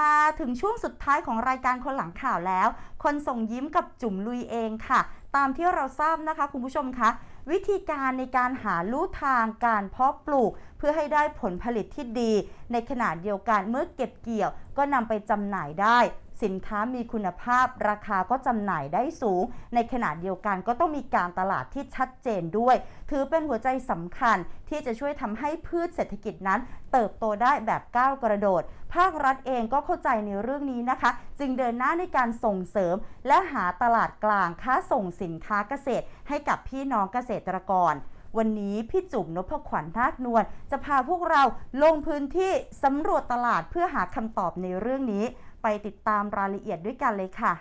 มาถึงช่วงสุดท้ายของรายการคนหลังข่าวแล้ว คนส่งยิ้มกับจุ๋มลุยเองค่ะ ตามที่เราทราบนะคะคุณผู้ชมคะวิธีการในการหาลู่ทางการเพาะปลูก เพื่อให้ได้ผลผลิตที่ดี ในขณะเดียวกันเมื่อเก็บเกี่ยวก็นำไปจำหน่ายได้ สินค้ามีคุณภาพราคาก็จำหน่ายได้สูง ในขณะเดียวกันก็ต้องมีการตลาดที่ชัดเจนด้วย ถือเป็นหัวใจสำคัญที่จะช่วยทำให้พืชเศรษฐกิจนั้น เติบโตได้แบบก้าวกระโดด ภาครัฐเองก็เข้าใจในเรื่องนี้นะคะ จึงเดินหน้าในการส่งเสริม และหาตลาดกลางค้าส่งสินค้าเกษตร ให้กับพี่น้องเกษตรกร วันนี้พี่จุ๋มนพขวัญนาคนวลจะพาพวกเราลงพื้นที่สำรวจตลาดเพื่อหาคำตอบในเรื่องนี้ ไปติดตามรายละเอียดด้วยกันเลยค่ะ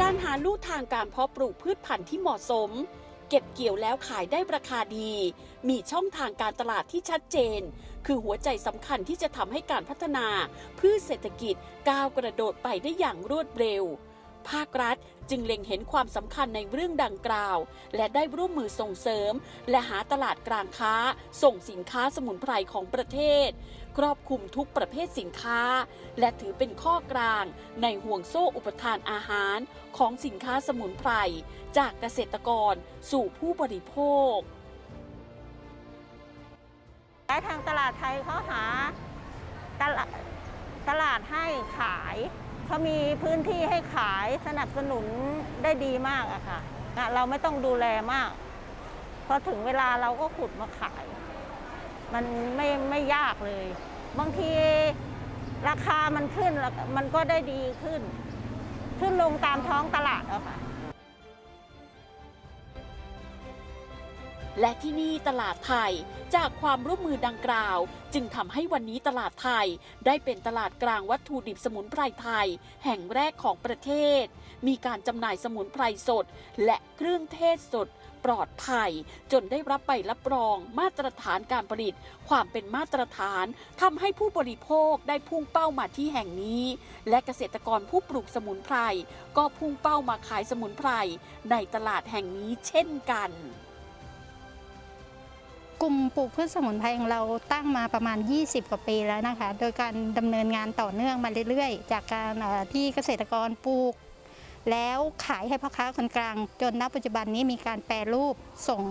การหาลู่ทางการเพาะปลูกพืชพันธุ์ที่เหมาะสม เก็บเกี่ยวแล้วขายได้ราคาดี มีช่องทางการตลาดที่ชัดเจน คือหัวใจสำคัญที่จะทำให้การพัฒนาพืชเศรษฐกิจก้าวกระโดดไปได้อย่างรวดเร็ว ภาครัฐจึงเล็งเห็นความสำคัญในเรื่องดังกล่าว และได้ร่วมมือส่งเสริม และหาตลาดกลางค้า ส่งสินค้าสมุนไพรของประเทศ ครอบคลุมทุกประเภทสินค้า และถือเป็นข้อกลางในห่วงโซ่อุปทานอาหารของสินค้าสมุนไพรจากเกษตรกรสู่ผู้บริโภคและทางตลาดไทยเขาหาตลาดตลาดให้ขายเขามีพื้นที่ให้ขายสนับสนุนได้ดีมากอะค่ะนะเราไม่ต้องดูแลมาก พอถึงเวลาเราก็ขุดมาขาย มันไม่ไม่ยากเลย บางทีราคามันขึ้นมันก็ได้ดีขึ้น ขึ้นลงตามท้องตลาดอะค่ะ และที่นี่ตลาดไทยจากความร่วมมือดังกล่าว จึงทำให้วันนี้ตลาดไทยได้เป็นตลาดกลางวัตถุดิบสมุนไพรไทย แห่งแรกของประเทศ มีการจำหน่ายสมุนไพรสด และเครื่องเทศสดปลอดภัย จนได้รับใบรับรองมาตรฐานการผลิต ความเป็นมาตรฐานทำให้ผู้บริโภคได้พุ่งเป้ามาที่แห่งนี้ และเกษตรกรผู้ปลูกสมุนไพรก็พุ่งเป้ามาขายสมุนไพรในตลาดแห่งนี้เช่นกัน กลุ่มปลูกพืชสมุนไพรของเราตั้งมาประมาณ 20 กว่าปีแล้วนะคะ โดยการดำเนินงานต่อเนื่องมาเรื่อยๆ จากการที่เกษตรกรปลูก แล้วขายให้พ่อค้าคนกลาง จนณปัจจุบันนี้มีการแปรรูปส่ง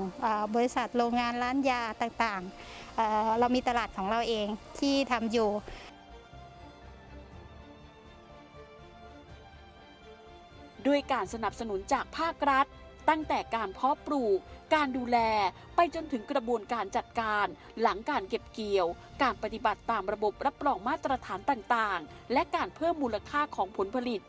บริษัทโรงงานร้านยาต่างๆเอ่อเรามีตลาดของเราเองที่ทำอยู่ด้วยการสนับสนุนจากภาครัฐ ตั้งแต่การเพาะปลูก การดูแล ไปจนถึงกระบวนการจัดการ หลังการเก็บเกี่ยว การปฏิบัติตามระบบรับรองมาตรฐานต่างๆ และการเพิ่มมูลค่าของผลผลิต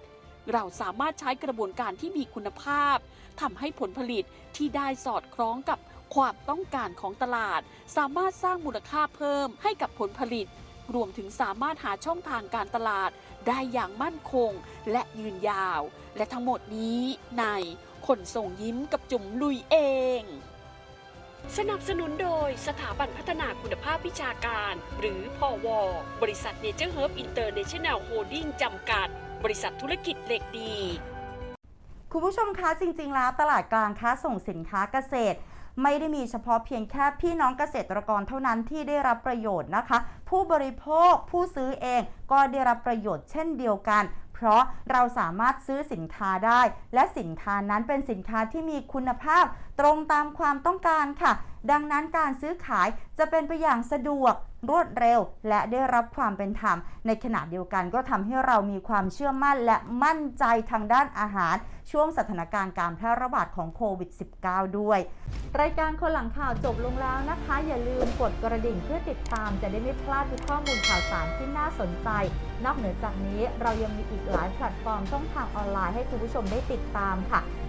เราสามารถใช้กระบวนการที่มีคุณภาพทำให้ผลผลิตที่ได้สอดคล้องกับความต้องการของตลาด สามารถสร้างมูลค่าเพิ่มให้กับผลผลิต รวมถึงสามารถหาช่องทางการตลาดได้อย่างมั่นคงและยืนยาว และทั้งหมดนี้ในคนส่งยิ้มกับจุ๋มลุยเอง สนับสนุนโดยสถาบันพัฒนาคุณภาพวิชาการ หรือพอวบริษัทเนเจอร์เฮิร์บอินเตอร์เนชั่นแนลโฮดดิ้งจำกัด บริษัทธุรกิจเหล็กดี คุณผู้ชมคะจริง ๆ แล้วตลาดกลางค้าส่งสินค้าเกษตร ไม่ได้มีเฉพาะเพียงแค่พี่น้องเกษตรกรเท่านั้นที่ได้รับประโยชน์นะคะ ผู้บริโภคผู้ซื้อเองก็ได้รับประโยชน์เช่นเดียวกันเพราะเราสามารถซื้อสินค้าได้ และสินค้านั้นเป็นสินค้าที่มีคุณภาพตรงตามความต้องการค่ะ ดังนั้นการซื้อขายจะเป็นไปอย่างสะดวกรวดเร็ว และได้รับความเป็นธรรม ในขณะเดียวกันก็ทำให้เรามีความเชื่อมั่นและมั่นใจทางด้านอาหาร ช่วงสถานการณ์การแพร่ระบาดของโควิด -19 ด้วย รายการคนหลังข่าวจบลงแล้วนะคะ อย่าลืมกดกระดิ่งเพื่อติดตามจะได้ไม่พลาดทุกข้อมูลข่าวสารที่น่าสนใจ นอกเหนือจากนี้เรายังมีอีกหลายแพลตฟอร์มช่องทางออนไลน์ให้คุณผู้ชมได้ติดตามค่ะ